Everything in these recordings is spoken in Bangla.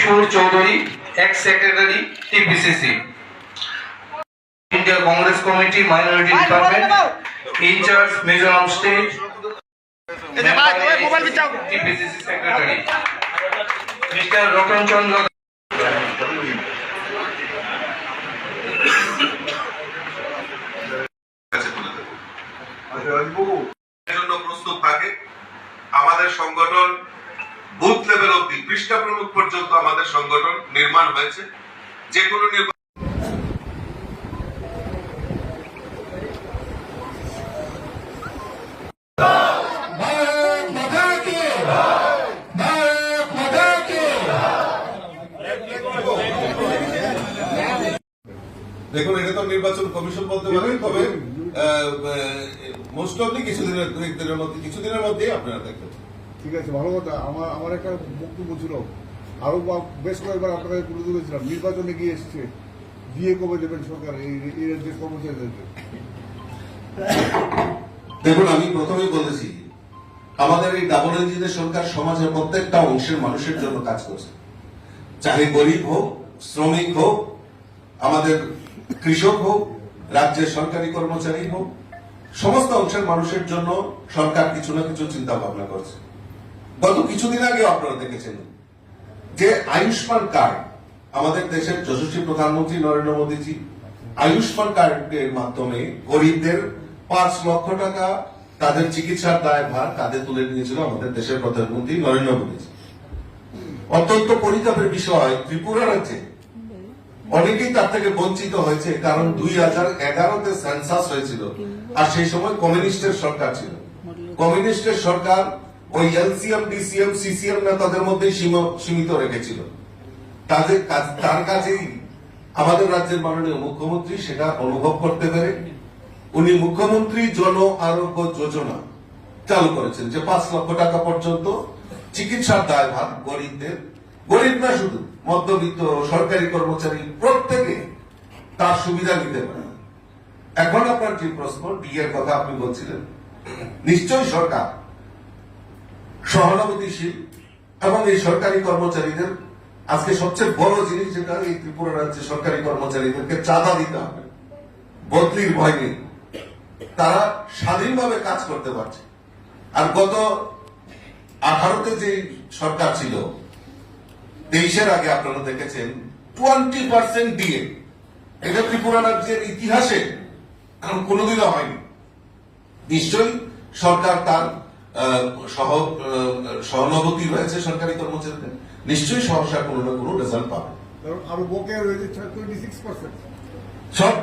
Sur Chowdhury ex secretary TPCC India Congress committee minority department incharge Mizoram state TPCC secretary mister Ratan Chandra জন্য প্রস্তুত থাকে আমাদের সংগঠন বুথ লেভেল অব্দি পৃষ্ঠা প্রমুখ পর্যন্ত আমাদের সংগঠন নির্মাণ হয়েছে। যে কোনো নির্বাচন দেখুন, এটা তো নির্বাচন কমিশন বলতে পারে তবে মোস্ট অফলি কিছুদিনের দু একদিনের মধ্যে, কিছুদিনের মধ্যেই আপনারা দেখবেন। ঠিক আছে, ভালো কথা। আমার আমার একটা বক্তব্য ছিল। আরও বেশ কয়েকবার আপনাদের তুলে ধরেছিলাম, নির্বাচনে গিয়ে এসছে দিয়ে কবে দেবেন সরকার, এই রাজ্যের কর্মচারীদেরকে দেখুন, আমি প্রথমেই বলেছি, আমাদের এই ডাবল ইঞ্জিনের সরকার সমাজের প্রত্যেকটা অংশের মানুষের জন্য কাজ করছে। চাহে গরিব হোক, শ্রমিক হোক, আমাদের কৃষক হোক, রাজ্যের সরকারি কর্মচারী হোক, সমস্ত অংশের মানুষের জন্য সরকার কিছু না কিছু চিন্তা ভাবনা করছে। গত কিছুদিন আগে আপনারা দেখেছেন যে আয়ুষ্মান কার্ড আমাদের দেশের যশস্বী প্রধানমন্ত্রী নরেন্দ্র মোদীজি, আয়ুষ্মান কার্ডের মাধ্যমে গরিবদের পাঁচ লক্ষ টাকা তাদের চিকিৎসার দায় ভার কাঁধে তুলে নিয়েছিল আমাদের দেশের প্রধানমন্ত্রী নরেন্দ্র মোদীজি। অত্যন্ত পরিতাপের বিষয়, ত্রিপুরা রাজ্যে অনেকেই তার থেকে বঞ্চিত হয়েছে, কারণ দুই হাজার এগারোতে সেন্সাস হয়েছিল, আর সেই সময় কমিউনিস্টের সরকার ছিল। কমিউনিস্টের সরকার ওই এলসিএম, ডিসিএম, সিসিএম নেতাদের মধ্যেই সীম- সীমিত রেখেছিল। তাদের তার কাছেই আমাদের রাজ্যের মাননীয় মুখ্যমন্ত্রী সেটা অনুভব করতে পেরে উনি মুখ্যমন্ত্রী জন আরোগ্য যোজনা চালু করেছেন, যে পাঁচ লক্ষ টাকা পর্যন্ত চিকিৎসার দায়ভার গরিবদের। গরিব না শুধু, মধ্যবিত্ত সরকারি কর্মচারী প্রত্যেকে তার সুবিধা নিতে পারে। এখন আপনার যে প্রশ্ন এর কথা আপনি বলছিলেন, নিশ্চয়ই সরকার সহানুভূতিশীল এবং এই সরকারি কর্মচারীদের, আজকে সবচেয়ে বড় জিনিস যেটা, এই ত্রিপুরা রাজ্যে সরকারি কর্মচারীদেরকে চাঁদা দিতে হবে। বদলির ভয় নেই। তারা স্বাধীনভাবে কাজ করতে পারছে। আর গত আঠারোতে যে সরকার ছিল, তেইশের আগে আপনারা দেখেছেন, টোয়েন্টি পার্সেন্ট দিয়ে এটা ত্রিপুরা রাজ্যের ইতিহাসে কোনোদিনও হয়নি। নিশ্চয়ই সরকার তার সহ সহানুভূতি রয়েছে সরকারি কর্মচারীদের। নিশ্চয়ই সহসা কোনো না কোনো রেজাল্ট পাবে। কারণ আরও বকেয়া রয়েছে টোয়েন্টি সিক্স পার্সেন্ট সব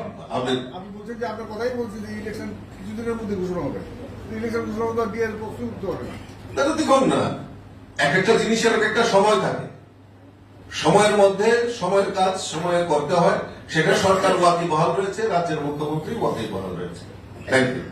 যে আপনার কথাই বলছি যে ইলেকশন কিছুদিনের মধ্যে ঘোষণা হবে। ইলেকশন ঘোষণা হবে করতে হবে না। দাদা দেখুন না এক একটা জিনিসের এক একটা সময় থাকে। সময়ের মধ্যে সময়ের কাজ সময়ে করতে হয় সেটা সরকার ওয়াকি বহাল রয়েছে রাজ্যের মুখ্যমন্ত্রী ওয়াকি বহাল রয়েছে থ্যাংক ইউ